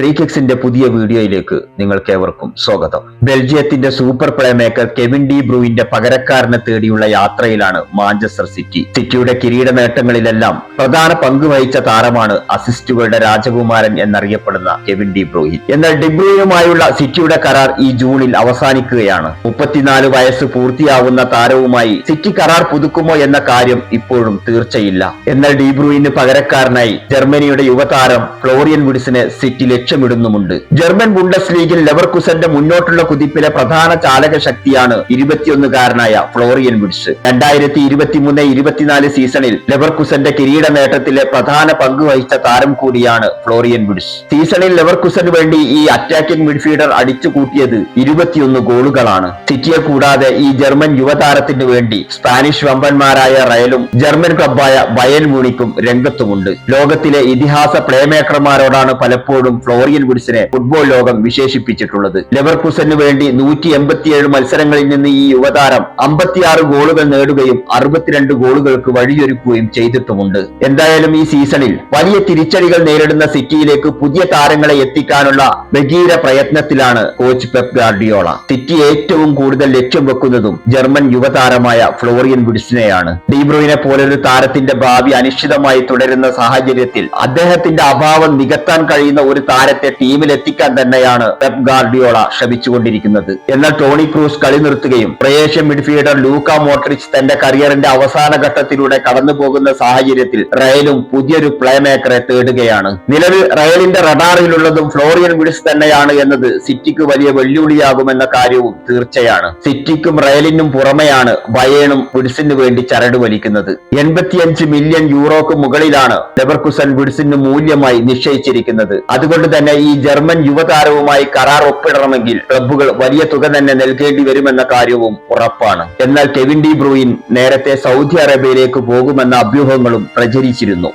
ക്രീക്കിക്സിന്റെ പുതിയ വീഡിയോയിലേക്ക് നിങ്ങൾക്ക് ഏവർക്കും സ്വാഗതം. ബെൽജിയത്തിന്റെ super playmaker Kevin De ബ്രൂവിന്റെ പകരക്കാരനെ തേടിയുള്ള യാത്രയിലാണ് മാഞ്ചസ്റ്റർ സിറ്റി. സിറ്റിയുടെ കിരീട നേട്ടങ്ങളിലെല്ലാം പ്രധാന പങ്ക് വഹിച്ച താരമാണ് അസിസ്റ്റുകളുടെ രാജകുമാരൻ എന്നറിയപ്പെടുന്ന കെവിൻ ഡി ബ്രൂഹി എന്നാൽ ഡിബ്രൂയുമായുള്ള സിറ്റിയുടെ കരാർ ഈ ജൂണിൽ അവസാനിക്കുകയാണ്. മുപ്പത്തിനാല് വയസ്സ് പൂർത്തിയാവുന്ന താരവുമായി സിറ്റി കരാർ പുതുക്കുമോ എന്ന കാര്യം ഇപ്പോഴും തീർച്ചയില്ല. എന്നാൽ ഡിബ്രൂയിന് പകരക്കാരനായി ജർമ്മനിയുടെ യുവതാരം ഫ്ലോറിയൻ വിഡ്സിനെ സിറ്റി ലക്ഷ്യമിടുന്നുമുണ്ട്. ജർമ്മൻ ബുണ്ടസ് ലീഗിൽ ലെവർകുസന്റെ മുന്നോട്ടുള്ള കുതിപ്പിലെ പ്രധാന ചാലക ശക്തിയാണ് ഇരുപത്തിയൊന്നുകാരനായ ഫ്ലോറിയൻ വിഡ്സ്. രണ്ടായിരത്തി ഇരുപത്തിമൂന്ന് ഇരുപത്തിനാല് സീസണിൽ ലെവർകുസന്റെ കിരീട നേട്ടത്തിലെ പ്രധാന പങ്ക് വഹിച്ച താരം കൂടിയാണ് ഫ്ലോറിയൻ വിഡ്സ്. സീസണിൽ ലെവർകുസന് വേണ്ടി ഈ അറ്റാക്കിംഗ് മിഡ്ഫീൽഡർ അടിച്ചു കൂട്ടിയത് ഇരുപത്തിയൊന്ന് ഗോളുകളാണ്. സിറ്റിയെ കൂടാതെ ഈ ജർമ്മൻ യുവതാരത്തിന് വേണ്ടി സ്പാനിഷ് വമ്പന്മാരായ റയലും ജർമ്മൻ ക്ലബായ ബയൽ മ്യൂണിക്കും രംഗത്തുമുണ്ട്. ലോകത്തിലെ ഇതിഹാസ പ്ലേമേക്കർമാരോടാണ് പലപ്പോഴും ഫ്ലോറിയൻ വുഡ്സിനെ ഫുട്ബോൾ ലോകം വിശേഷിപ്പിച്ചിട്ടുള്ളത്. ലെവർകുസന് വേണ്ടി നൂറ്റി എൺപത്തിയേഴ് മത്സരങ്ങളിൽ നിന്ന് ഈ യുവതാരം അമ്പത്തിയാറ് ഗോളുകൾ നേടുകയും അറുപത്തിരണ്ട് ഗോളുകൾക്ക് വഴിയൊരുക്കുകയും ചെയ്തിട്ടുമുണ്ട്. എന്തായാലും ഈ സീസണിൽ വലിയ തിരിച്ചടികൾ നേരിടുന്ന സിറ്റിയിലേക്ക് പുതിയ താരങ്ങളെ എത്തിക്കാനുള്ള ബഗീര പ്രയത്നത്തിലാണ് കോച്ച് പെപ് ഗാർഡിയോള. സിറ്റി ഏറ്റവും കൂടുതൽ ലക്ഷ്യം വെക്കുന്നതും ജർമ്മൻ യുവതാരമായ ഫ്ലോറിയൻ വിഡ്സിനെയാണ്. ഡീബ്രോയിനെ പോലൊരു താരത്തിന്റെ ഭാവി അനിശ്ചിതമായി തുടരുന്ന സാഹചര്യത്തിൽ അദ്ദേഹത്തിന്റെ അഭാവം നികത്താൻ കഴിയുന്ന ഒരു താരത്തെ ടീമിൽ എത്തിക്കാൻ തന്നെയാണ് പെപ് ഗാർഡിയോള ശ്രമിച്ചുകൊണ്ടിരിക്കുന്നത്. എന്നാൽ ടോണി ക്രൂസ് കളി നിർത്തുകയും ക്രൊയേഷ്യൻ മിഡ്ഫീൽഡർ ലൂക്ക മോട്രിച്ച് തന്റെ കരിയറിന്റെ അവസാന ഘട്ടത്തിലൂടെ കടന്നു പോകുന്ന സാഹചര്യത്തിൽ റയലും പുതിയൊരു പ്ലേ മേക്കറെ തേടുകയാണ്. നിലവിൽ റയലിന്റെ റഡാറിലുള്ളതും ഫ്ലോറിയൻ വിഡിസ് തന്നെയാണ് എന്നത് സിറ്റിക്ക് വലിയ വെല്ലുവിളിയാകുമെന്ന കാര്യവും തീർച്ചയാണ്. സിറ്റിക്കും റയലിനും പുറമെയാണ് ബയേണും വിഡ്സിന് വേണ്ടി ചരട് വലിക്കുന്നത്. എൺപത്തിയഞ്ച് മില്യൺ യൂറോക്ക് മുകളിലാണ് ലെവർകുസൻ വിഡ്സിന് മൂല്യമായി നിശ്ചയിച്ചിരിക്കുന്നത്. അതുകൊണ്ട് തന്നെ ഈ ജർമ്മൻ യുവതാരവുമായി കരാർ ഒപ്പിടണമെങ്കിൽ ക്ലബ്ബുകൾ വലിയ തുക തന്നെ നൽകേണ്ടി വരുമെന്ന കാര്യവും ഉറപ്പാണ്. എന്നാൽ കെവിൻ ഡി ബ്രൂയിൻ നേരത്തെ സൗദി അറേബ്യയിലേക്ക് പോകുമെന്ന അഭ്യൂഹങ്ങളും പ്രചരിച്ചിരുന്നു.